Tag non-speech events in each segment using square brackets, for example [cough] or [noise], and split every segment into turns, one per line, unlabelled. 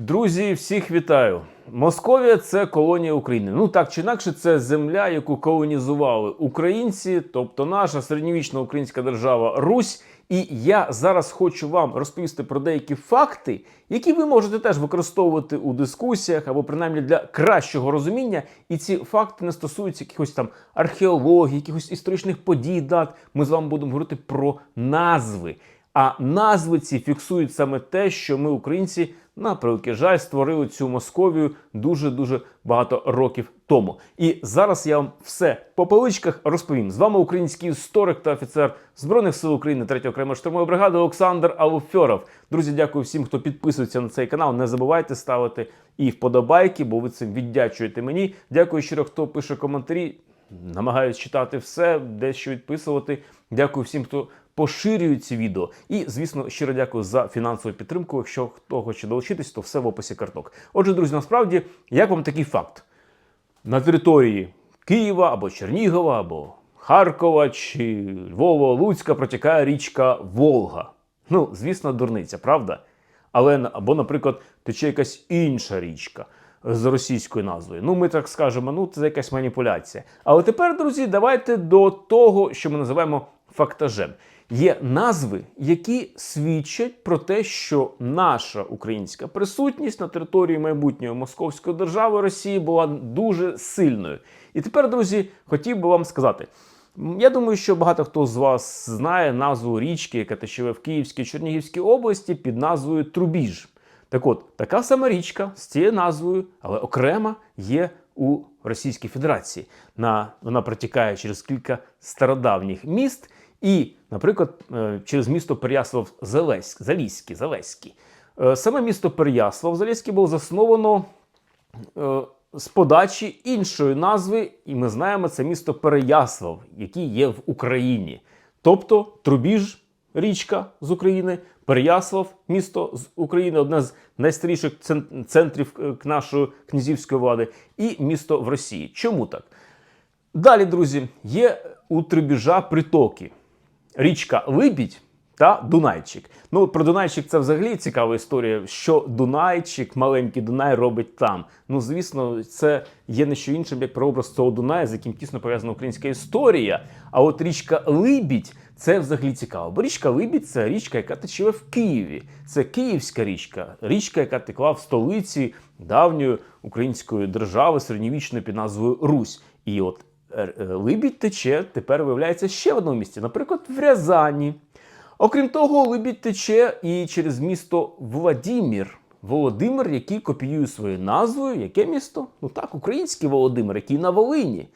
Друзі, всіх вітаю! Московія це колонія України. Ну так чи інакше, це земля, яку колонізували українці, тобто наша середньовічна українська держава Русь. І я зараз хочу вам розповісти про деякі факти, які ви можете теж використовувати у дискусіях або принаймні для кращого розуміння. І ці факти не стосуються якихось там археології, якихось історичних подій, дат. Ми з вами будемо говорити про назви. А назви ці фіксують саме те, що ми, українці, на превеликий жаль, створили цю Московію дуже дуже багато років тому. І зараз я вам все по поличках розповім. З вами український історик та офіцер Збройних сил України 3 окремої штурмової бригади Олександр Алуфьоров. Друзі, дякую всім, хто підписується на цей канал. Не забувайте ставити і вподобайки, бо ви цим віддячуєте мені. Дякую щиро, хто пише коментарі. Намагаюсь читати все, дещо відписувати. Дякую всім, хто поширює ці відео. І, звісно, щиро дякую за фінансову підтримку. Якщо хто хоче долучитись, то все в описі карток. Отже, друзі, насправді, як вам такий факт? На території Києва або Чернігова, або Харкова чи Львова, Луцька протікає річка Волга. Ну, звісно, дурниця, правда? Але або, наприклад, тече якась інша річка з російською назвою. Ну, ми так скажемо, ну це якась маніпуляція. Але тепер, друзі, давайте до того, що ми називаємо фактажем. Є назви, які свідчать про те, що наша українська присутність на території майбутньої Московської держави Росії була дуже сильною. І тепер, друзі, хотів би вам сказати. Я думаю, що багато хто з вас знає назву річки, яка тече в Київській Чернігівській області під назвою Трубіж. Так от, така сама річка з цією назвою, але окрема є у Російській Федерації. На, вона протікає через кілька стародавніх міст і, наприклад, е, через місто Переяслав Залеськ, Заліський, Залеський. Е, Саме місто Переяслав Заліський було засновано е, з подачі іншої назви, і ми знаємо це місто Переяслав, який є в Україні. Тобто Трубіж, річка з України, Переяслав, місто з України, одне з найстаріших центрів е, нашої князівської влади, і місто в Росії. Чому так? Далі, друзі, є у Трубіжа притоки. Річка Либідь та Дунайчик. Ну, про Дунайчик це взагалі цікава історія, що Дунайчик, маленький Дунай, робить там. Ну, звісно, це є не що іншим, як прообраз цього Дуная, з яким тісно пов'язана українська історія. А от річка Либідь це взагалі цікаво. Бо річка Либідь це річка, яка тече в Києві. Це Київська річка, річка, яка текла в столиці давньої української держави середньовічної під назвою Русь. І от е, е, Либідь тече тепер виявляється ще в одному місці, наприклад, в Рязані. Окрім того, Либідь тече і через місто Владімір. Володимир, який копіює своєю назвою, яке місто? Ну так, український Володимир, який на Волині.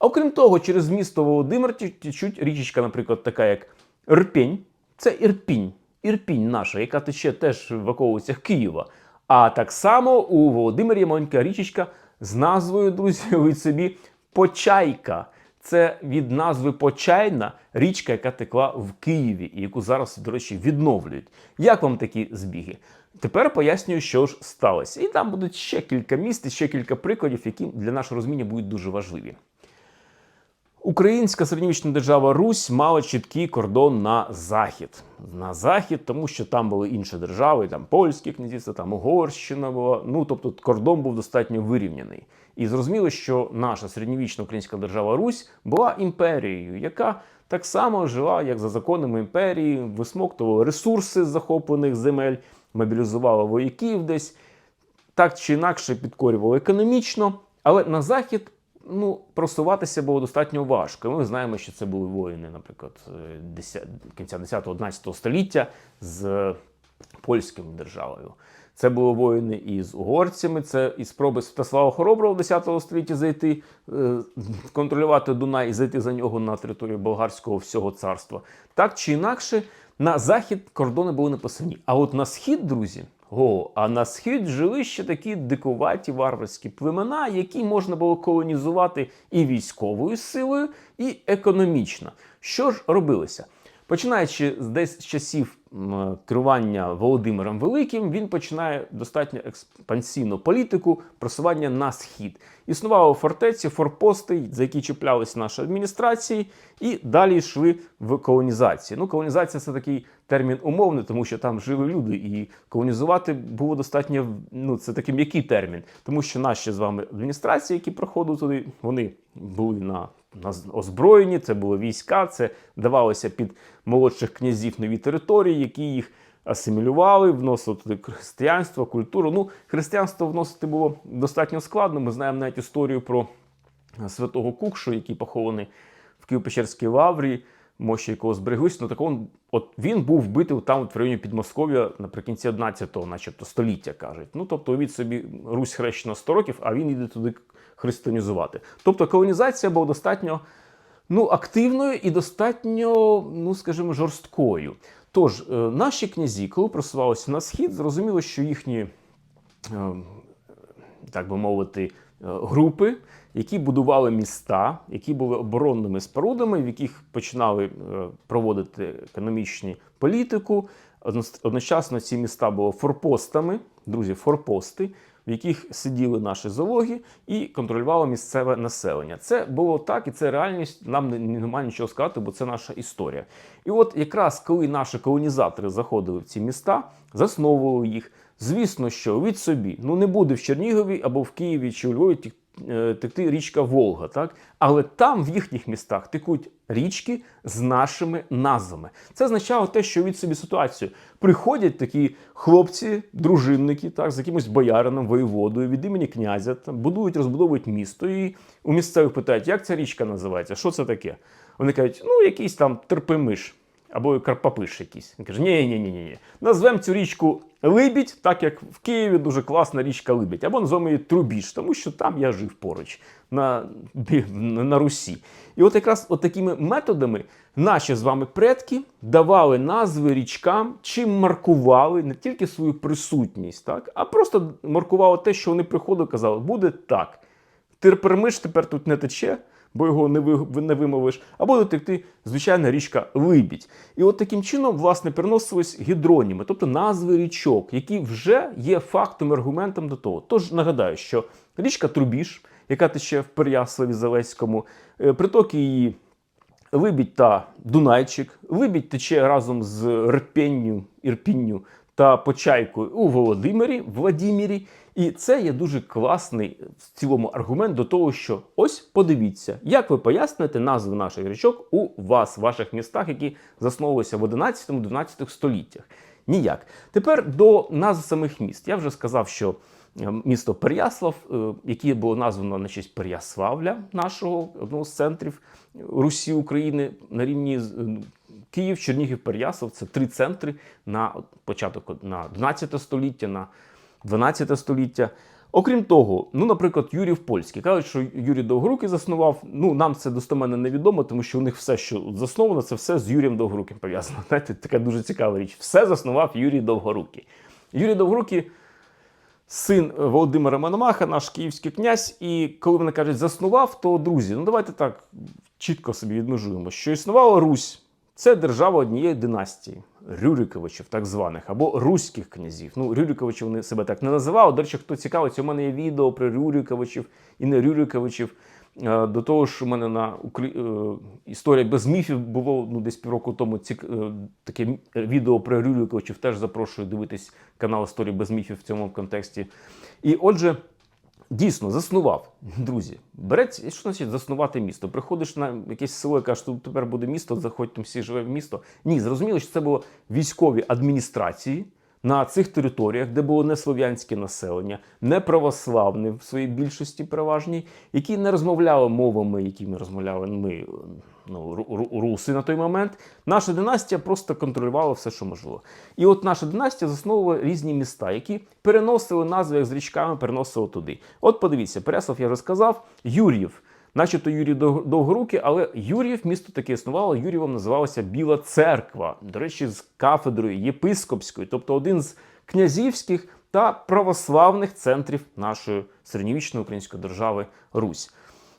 Окрім того, через місто Володимир течуть річечка, наприклад, така як Ірпінь. Це Ірпінь, Ірпінь наша, яка тече теж в околицях Києва. А так само у Володимирі маленька річечка з назвою, друзі, [laughs] уявіть собі, Почайка. Це від назви Почайна річка, яка текла в Києві, і яку зараз, до речі, відновлюють. Як вам такі збіги? Тепер пояснюю, що ж сталося. І там будуть ще кілька міст, і ще кілька прикладів, які для нашого розуміння будуть дуже важливі. Українська середньовічна держава Русь мала чіткий кордон на захід. На захід, тому що там були інші держави, там польські князівства, там Угорщина була. Ну тобто кордон був достатньо вирівняний. І зрозуміло, що наша середньовічна українська держава Русь була імперією, яка так само жила, як за законами імперії, висмоктувала ресурси захоплених земель, мобілізувала вояків десь так чи інакше підкорювало економічно, але на захід ну, просуватися було достатньо важко. Ми знаємо, що це були воїни, наприклад, е, 10 кінця 10-11 століття з польською державою. Це були воїни і з угорцями, це і спроби Святослава Хороброго 10 столітті зайти, е, контролювати Дунай і зайти за нього на територію болгарського всього царства. Так чи інакше, на захід кордони були написані. А от на схід, друзі, о, а на схід жили ще такі дикуваті варварські племена, які можна було колонізувати і військовою силою, і економічно. Що ж робилося? Починаючи десь з часів керування Володимиром Великим він починає достатньо експансивну політику просування на схід. Існували фортеці, форпости, за які чіплялись наші адміністрації, і далі йшли в колонізації. Ну, колонізація це такий термін умовний, тому що там жили люди, і колонізувати було достатньо ну, це такий м'який термін, тому що наші з вами адміністрації, які проходили туди, вони були на озброєні, це були війська, це давалося під молодших князів нові території, які їх асимілювали, вносили туди християнство, культуру. Ну, християнство вносити було достатньо складно. Ми знаємо навіть історію про святого Кукшу, який похований в Києво-Печерській лаврі, мощі якого збереглись. Ну так он, от він був вбитий там от в районі Підмосков'я наприкінці 11-го, начебто, століття кажуть. Ну тобто, від собі Русь хрещена 100 років, а він йде туди християнізувати. Тобто колонізація була достатньо ну, активною і достатньо, ну скажімо, жорсткою. Тож, е, наші князі, коли просувалися на схід, зрозуміло, що їхні, е, так би мовити, е, групи, які будували міста, які були оборонними спорудами, в яких починали проводити економічну політику. Одночасно ці міста були форпостами, друзі, форпости, в яких сиділи наші зоологи і контролювало місцеве населення. Це було так, і це реальність. Нам немає нічого сказати, бо це наша історія. І от якраз коли наші колонізатори заходили в ці міста, засновували їх. Звісно, що від собі ну не буде в Чернігові або в Києві чи у Львові текти річка Волга, так але там в їхніх містах текуть річки з нашими назвами. Це означало те, що від собі ситуацію приходять такі хлопці, дружинники, так з якимось боярином, воєводою від імені князя, там будують, розбудовують місто, і у місцевих питають, як ця річка називається, що це таке? Вони кажуть, ну якийсь там терпимиш. Або Карпапиш якийсь. Він каже: ні, ні, ні, ні. Назвемо цю річку Либідь, так як в Києві дуже класна річка Либідь. Або назвемо її Трубіж, тому що там я жив поруч на, на Русі. І от якраз от такими методами наші з вами предки давали назви річкам, чим маркували не тільки свою присутність, так, а просто маркували те, що вони приходили, казали, буде так. Терпермиш тепер тут не тече, бо його не, ви, не вимовиш, а буде текти звичайна річка Либідь. І от таким чином, власне, переносились гідроніми, тобто назви річок, які вже є фактом, і аргументом до того. Тож нагадаю, що річка Трубіж, яка тече в Переяславі Залеському, е, притоки її Либідь та Дунайчик. Либідь тече разом з Рпенню, Ірпінню та Почайкою у Володимирі, Владімірі. І це є дуже класний в цілому аргумент до того, що ось подивіться, як ви поясните назви наших річок у вас, ваших містах, які засновувалися в 11-12 століттях. Ніяк. Тепер до назв самих міст. Я вже сказав, що е, місто Переяслав, е, яке було названо на честь Переяславля, нашого одного з центрів Русі України на рівні е, Київ, Чернігів, Переяслав це три центри на початок на 12 століття, на 12 століття. Окрім того, ну, наприклад, Юрій Польський. Кажуть, що Юрій Довгорукий заснував. Ну, нам це достеменно невідомо, тому що у них все, що засновано, це все з Юрієм Довгоруким пов'язано. Знаєте, така дуже цікава річ. Все заснував Юрій Довгорукий. Юрій Довгорукий син Володимира Мономаха, наш київський князь. І коли вони кажуть, заснував, то друзі, ну давайте так чітко собі відмежуємо, що існувала Русь. Це держава однієї династії Рюриковичів, так званих, або руських князів. Ну, Рюриковичі вони себе так не називали. До речі, хто цікавиться, у мене є відео про Рюриковичів і не Рюриковичів. Е, До того ж, у мене на е, історія без міфів було ну, десь півроку тому цік... е, таке відео про Рюриковичів. Теж запрошую дивитись канал Історії без міфів в цьому контексті. І отже, Дійсно, заснував, друзі. Береться, що значить заснувати місто? Приходиш на якесь село і кажеш, тепер буде місто, заходь там всі живе в місто. Ні, зрозуміло, що це було військові адміністрації на цих територіях, де було не слов'янське населення, не православне в своїй більшості переважній, які не розмовляли мовами, якими розмовляли ми, ну, ру- ру- руси на той момент. Наша династія просто контролювала все, що можливо. І от наша династія засновувала різні міста, які переносили назви як з річками, переносили туди. От подивіться, Переслав я розказав, Юр'їв. Начебто Юрій Дов- Довгорукий, але Юріїв місто таке існувало. Юрієвом називалася Біла Церква, до речі, з кафедрою єпископською, тобто один з князівських та православних центрів нашої середньовічної української держави Русь.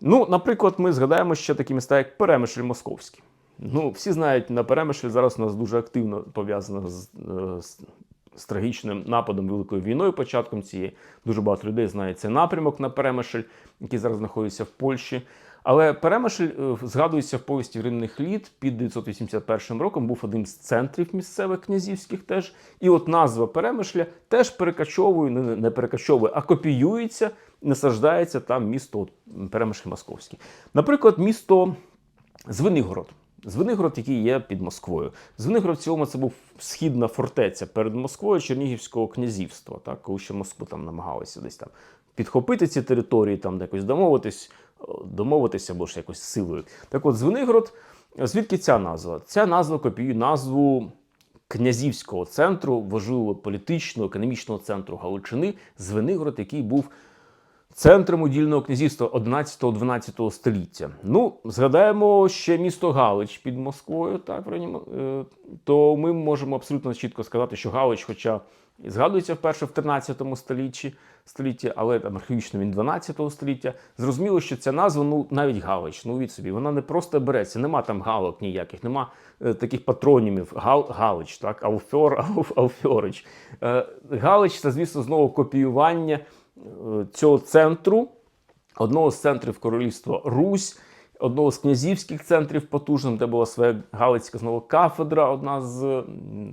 Ну, наприклад, ми згадаємо ще такі міста, як Перемишль Московський. Ну, всі знають, на Перемишлі зараз у нас дуже активно пов'язано з, е, з, з трагічним нападом Великою війною, початком цієї. Дуже багато людей знає цей напрямок на Перемишль, який зараз знаходиться в Польщі. Але Перемишль е, згадується в повісті временних літ під 981 роком, був одним з центрів місцевих князівських теж. І от назва Перемишля теж перекачовує, не, перекачовує, а копіюється, насаждається там місто Перемишль Московський. Наприклад, місто Звенигород. Звенигород, який є під Москвою. Звенигород в цілому це був східна фортеця перед Москвою Чернігівського князівства, так, коли ще Москву там намагалися десь там підхопити ці території, там якось домовитись, домовитися або ж якось силою. Так от, Звенигород, звідки ця назва? Ця назва копіює назву князівського центру, важливого політичного, економічного центру Галичини, Звенигород, який був центром удільного князівства 11-12 століття. Ну, згадаємо ще місто Галич під Москвою, так, е, то ми можемо абсолютно чітко сказати, що Галич, хоча і згадується вперше в 13 столітті, столітті, але там археологічно він 12 століття. Зрозуміло, що ця назва, ну навіть Галич, ну від собі, вона не просто береться, нема там галок ніяких, нема е, таких патронімів. Гал, Галич, так, Алфьор, Алф, Алфьорич. Е, Галич це, звісно, знову копіювання цього центру, одного з центрів королівства Русь. Одного з князівських центрів потужним, де була своя Галицька знову кафедра, одна з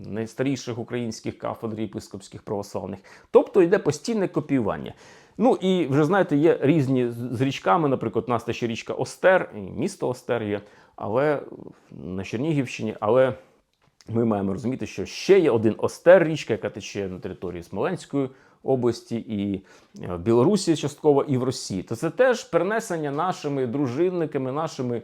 найстаріших українських кафедр єпископських православних. Тобто йде постійне копіювання. Ну і вже знаєте, є різні з- річками. Наприклад, у нас та ще річка Остер, і місто Остер є, але на Чернігівщині, але ми маємо розуміти, що ще є один Остер річка, яка тече на території Смоленської області і е, в Білорусі частково, і в Росії. То це теж перенесення нашими дружинниками, нашими,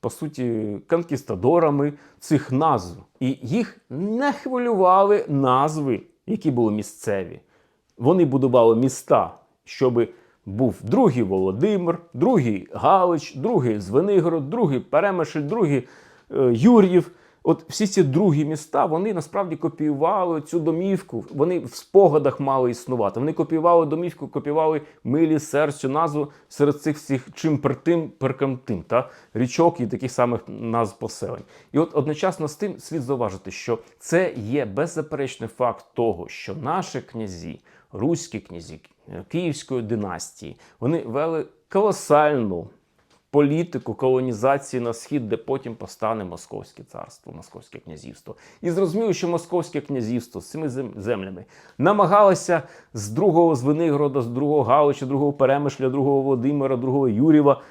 по суті, конкістадорами цих назв. І їх не хвилювали назви, які були місцеві. Вони будували міста, щоб був другий Володимир, другий Галич, другий Звенигород, другий Перемишль, другий е, Юр'їв. От всі ці другі міста вони насправді копіювали цю домівку. Вони в спогадах мали існувати. Вони копіювали домівку, копіювали милі серцю назву серед цих всіх чим пертим, перкамтим, та річок і таких самих назв поселень. І от одночасно з тим слід зауважити, що це є беззаперечний факт того, що наші князі, руські князі е, Київської династії, вони вели колосальну політику колонізації на схід, де потім постане Московське царство, Московське князівство. І зрозуміло, що Московське князівство з цими землями намагалося з другого Звенигорода, з другого Галича, другого Перемишля, другого Володимира, другого Юрєва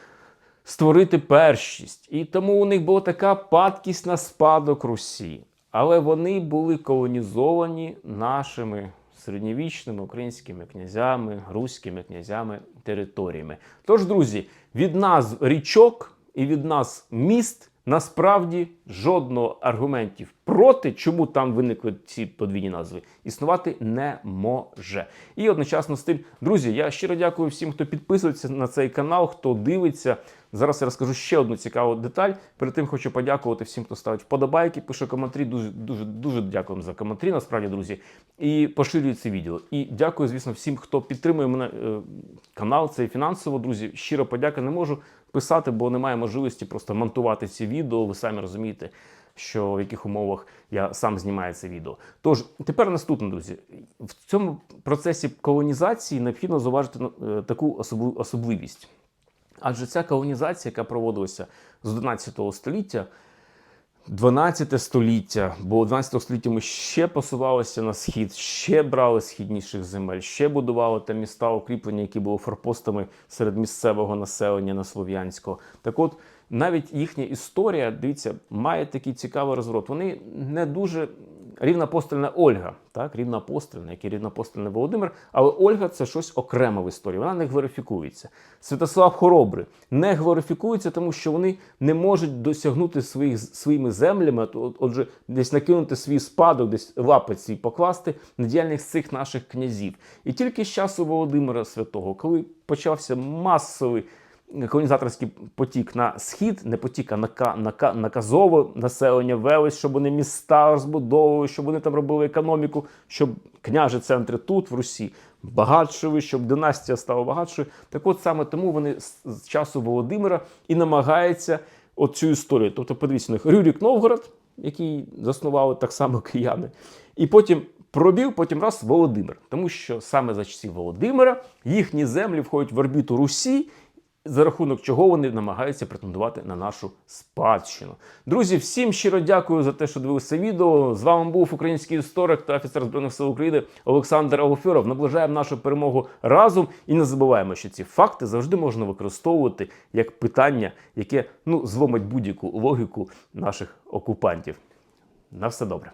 створити першість. І тому у них була така падкість на спадок Русі. Але вони були колонізовані нашими середньовічними українськими князями, руськими князями, територіями. Тож, друзі, від назв річок і від нас міст насправді жодного аргументів проти, чому там виникли ці подвійні назви, існувати не може. І одночасно з тим, друзі, я щиро дякую всім, хто підписується на цей канал, хто дивиться. Зараз я розкажу ще одну цікаву деталь. Перед тим хочу подякувати всім, хто ставить вподобайки, пише коментарі. Дуже дуже дуже дякуємо за коментарі, насправді, друзі. І поширює це відео. І дякую, звісно, всім, хто підтримує мене е, канал, цей фінансово, друзі. Щиро подяка не можу писати, бо немає можливості просто монтувати ці відео. Ви самі розумієте, що в яких умовах я сам знімаю це відео. Тож тепер наступне, друзі. В цьому процесі колонізації необхідно зауважити е, таку особливість. Адже ця колонізація, яка проводилася з 11 століття, 12 століття, бо 12 століття ми ще посувалися на схід, ще брали східніших земель, ще будували там міста укріплення, які були форпостами серед місцевого населення на Слов'янського. Так от, навіть їхня історія, дивіться, має такий цікавий розворот. Вони не дуже рівноапостольна Ольга, так, рівноапостольна, як і рівноапостольний Володимир, але Ольга це щось окреме в історії, вона не глорифікується. Святослав Хоробрий не глорифікується, тому що вони не можуть досягнути своїх своїми землями, от- от- отже, десь накинути свій спадок, десь лапи ці покласти на діяльність цих наших князів. І тільки з часу Володимира Святого, коли почався масовий колонізаторський потік на схід, не потік, а нака, нака, наказове населення велось, щоб вони міста розбудовували, щоб вони там робили економіку, щоб княжі центри тут, в Русі, багатшили, щоб династія стала багатшою. Так от саме тому вони з, часу Володимира і намагаються оцю історію. Тобто, подивіться, них Рюрік Новгород, який заснували так само кияни, і потім пробіг, потім раз Володимир. Тому що саме за часів Володимира їхні землі входять в орбіту Русі, за рахунок чого вони намагаються претендувати на нашу спадщину. Друзі, всім щиро дякую за те, що дивилися відео. З вами був український історик та офіцер збройних сил України Олександр Алофьоров. Наближаємо нашу перемогу разом і не забуваємо, що ці факти завжди можна використовувати як питання, яке ну зломить будь-яку логіку наших окупантів. На все добре.